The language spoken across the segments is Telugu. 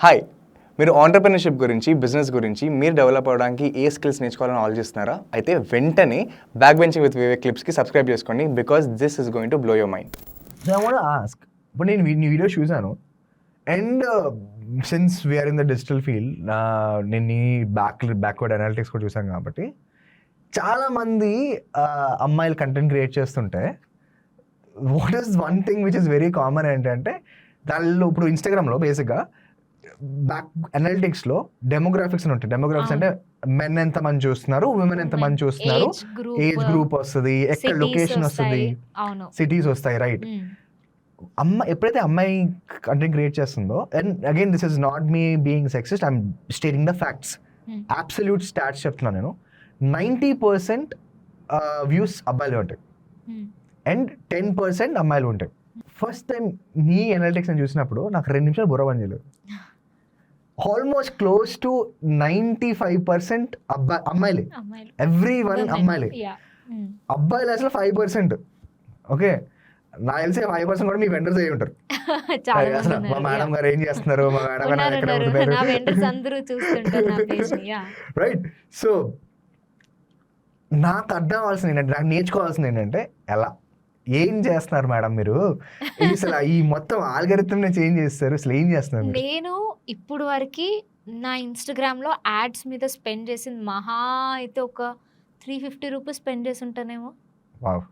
హాయ్ మీరు ఆంటర్ప్రినర్షిప్ గురించి బిజినెస్ గురించి మీరు డెవలప్ అవ్వడానికి ఏ స్కిల్స్ నేర్చుకోవాలని ఆలోచిస్తున్నారా? అయితే వెంటనే బ్యాక్ బెంచింగ్ విత్ వివేక్ క్లిప్స్కి సబ్స్క్రైబ్ చేసుకోండి because this is going to blow your mind so ask ఇప్పుడు నేను నీ వీడియో చూశాను. And since we're in the digital field నేను నీ బ్యాక్ బ్యాక్వర్డ్ అనాలిటిక్స్ కూడా చూసాను కాబట్టి చాలామంది అమ్మాయిలు కంటెంట్ క్రియేట్ చేస్తుంటే what is one thing which is very common ఏంటంటే దానిలో ఇప్పుడు ఇన్స్టాగ్రామ్లో బేసిక్గా బ్యాక్ అనాలిటిక్స్లో డెమోగ్రాఫిక్స్ అని ఉంటాయి. డెమోగ్రాఫిక్స్ అంటే మెన్ ఎంత మంది చూస్తున్నారు ఉమెన్ ఎంత మంది చూస్తున్నారు ఏజ్ గ్రూప్ వస్తుంది ఎక్కడ లొకేషన్ వస్తుంది సిటీస్ వస్తాయి రైట్ మ్మ్. అమ్మ ఎప్పుడైతే అమ్మాయి కంటెంట్ క్రియేట్ చేస్తుందో and again this is not me being sexist I'm stating the facts. Absolute stats చెప్తున్నాను నేను. నైంటీ పర్సెంట్ వ్యూస్ అబ్బాయిలు ఉంటాయి. అండ్ టెన్ పర్సెంట్ అమ్మాయిలు ఉంటాయి. ఫస్ట్ టైం నీ అనలిటిక్స్ అని చూసినప్పుడు నాకు రెండు నిమిషాలు బుర్ర పని చేయలేదు almost close to ninety five percent అబ్బాయి అమ్మాయిలే. Everyone. అమ్మాయిలే. మ్మ్. అబ్బాయిలు అసలు ఫైవ్ పర్సెంట్ ఓకే? నాకు తెలిసి ఫైవ్ పర్సెంట్ కూడా మీ వెండర్స్ అయ్యి ఉంటారు. అసలు మా. మేడం. గారు ఏం చేస్తున్నారు? మా మేడం గారు ఎక్కడ. నా నా పేజ్ రైట్ సో నాకు అర్థం అవ్వాల్సింది ఏంటంటే నాకు నేర్చుకోవాల్సింది ఏంటంటే ఎలా? ఏం చేస్తున్నారు మేడం మీరు? అసలు ఈ మొత్తం ఆల్గరిథం చేంజ్ చేస్తారు. అసలు ఏం చేస్తున్నారు నేను ఇప్పుడు వరకు నా ఇన్స్టాగ్రామ్లో యాడ్స్ మీద స్పెండ్ చేసింది మహా అయితే ఒక త్రీ ఫిఫ్టీ రూపీస్ స్పెండ్ చేసి ఉంటానేమో.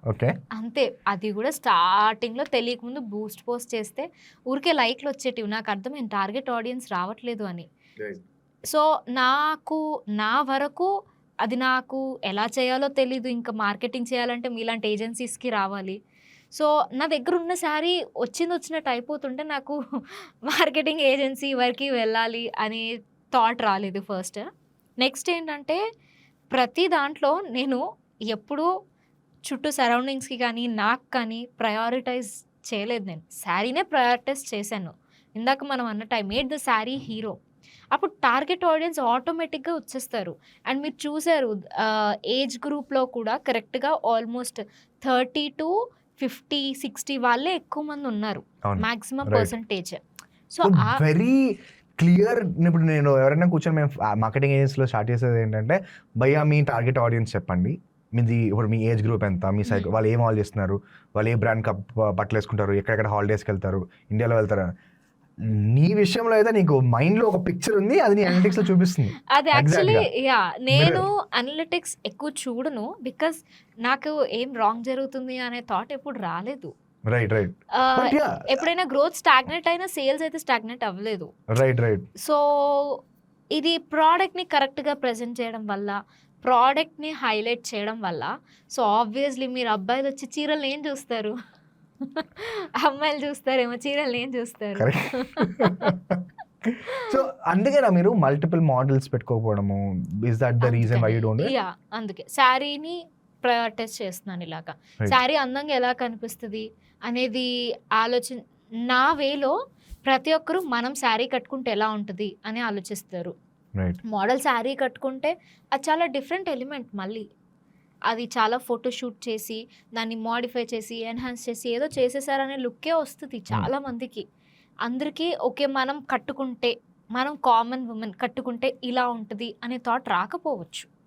ఓకే. అంతే అది కూడా స్టార్టింగ్లో తెలియకముందు బూస్ట్ పోస్ట్ చేస్తే ఊరికే లైక్లు వచ్చేటివి. నాకు అర్థమైంది టార్గెట్ ఆడియన్స్ రావట్లేదు అని. సో నాకు నా వరకు అది నాకు ఎలా చేయాలో తెలీదు. ఇంకా మార్కెటింగ్ చేయాలంటే మీలాంటి ఏజెన్సీస్కి రావాలి. సో నా దగ్గర ఉన్న శారీ వచ్చింది వచ్చినట్టు అయిపోతుంటే నాకు మార్కెటింగ్ ఏజెన్సీ వరకు వెళ్ళాలి అనే థాట్ రాలేదు ఫస్ట్. నెక్స్ట్ ఏంటంటే ప్రతి దాంట్లో నేను ఎప్పుడూ చుట్టూ సరౌండింగ్స్కి కానీ నాకు కానీ ప్రయారిటైజ్ చేయలేదు నేను. శారీనే ప్రయారిటైజ్ చేశాను. ఇందాక మనం అన్నట్టు I made the sari hero. అప్పుడు టార్గెట్ ఆడియన్స్ ఆటోమేటిక్గా వచ్చేస్తారు. అండ్ మీరు చూసారు ఏజ్ గ్రూప్లో కూడా కరెక్ట్గా almost thirty to fifty sixty వాళ్ళే ఎక్కువ మంది ఉన్నారు. Maximum. Percentage. So very clear ఇప్పుడు నేను ఎవరైనా కూర్చొని మేము మార్కెటింగ్ ఏజెన్సీలో స్టార్ట్ చేసేది ఏంటంటే భయ్యా మీ టార్గెట్ ఆడియన్స్ చెప్పండి. మీది ఇప్పుడు మీ ఏజ్ గ్రూప్ ఎంత? మీ సైకిల్. వాళ్ళు ఏం ఆల్ చేస్తున్నారు వాళ్ళు ఏ బ్రాండ్ కప్ బట్టలు వేసుకుంటారు? ఎక్కడెక్కడ హాలిడేస్కి వెళ్తారు? ఇండియాలో వెళ్తారు? నీ విషయంలో అయితే నీకు మైండ్లో ఒక పిక్చర్ ఉంది అది నీ అనలిటిక్స్లో చూపిస్తుంది. అది యాక్చువల్లీ. యా నేను అనలిటిక్స్ ఎక్కువ చూడను బికాస్ నాకు ఏం రాంగ్ జరుగుతుంది అనే థాట్ ఎప్పుడు రాలేదు. రైట్ రైట్ ఆ, బట్ యా ఎప్పుడైనా గ్రోత్ స్టాగ్నెట్ అయినా సేల్స్ అయితే స్టాగ్నెట్ అవ్వలేదు. రైట్ రైట్ సో ఇది ప్రోడక్ట్ని కరెక్ట్గా ప్రజెంట్ చేయడం వల్ల ప్రోడక్ట్ని హైలైట్ చేయడం వల్ల సో ఆబ్వియస్లీ మీరు అబ్బాయిలు వచ్చి చీరలు ఏం చూస్తారు? అమ్మాయిలు చూస్తారేమో చీరలు ఏం చూస్తారు? సో అందుకేనా మీరు multiple models పెట్టుకోకపోవడము? Is that the reason why you don't yeah అందుకే. శారీని ప్రయారిటైజ్ చేస్తున్నాను ఇలాగా. శారీ అందంగా ఎలా కనిపిస్తుంది అనేది ఆలోచన నా వేలో ప్రతి ఒక్కరు మనం శారీ కట్టుకుంటే ఎలా ఉంటుంది అని ఆలోచిస్తారు. మోడల్ శారీ కట్టుకుంటే అది చాలా డిఫరెంట్ ఎలిమెంట్ మళ్ళీ. అది చాలా ఫోటో షూట్ చేసి దాన్ని మోడిఫై చేసి ఎన్హాన్స్ చేసి ఏదో చేసేసారనే లుక్కే వస్తుంది చాలా మందికి. అందరికీ ఓకే మనం కట్టుకుంటే మనం కామన్ ఉమెన్ కట్టుకుంటే ఇలా ఉంటుంది అనే థాట్ రాకపోవచ్చు.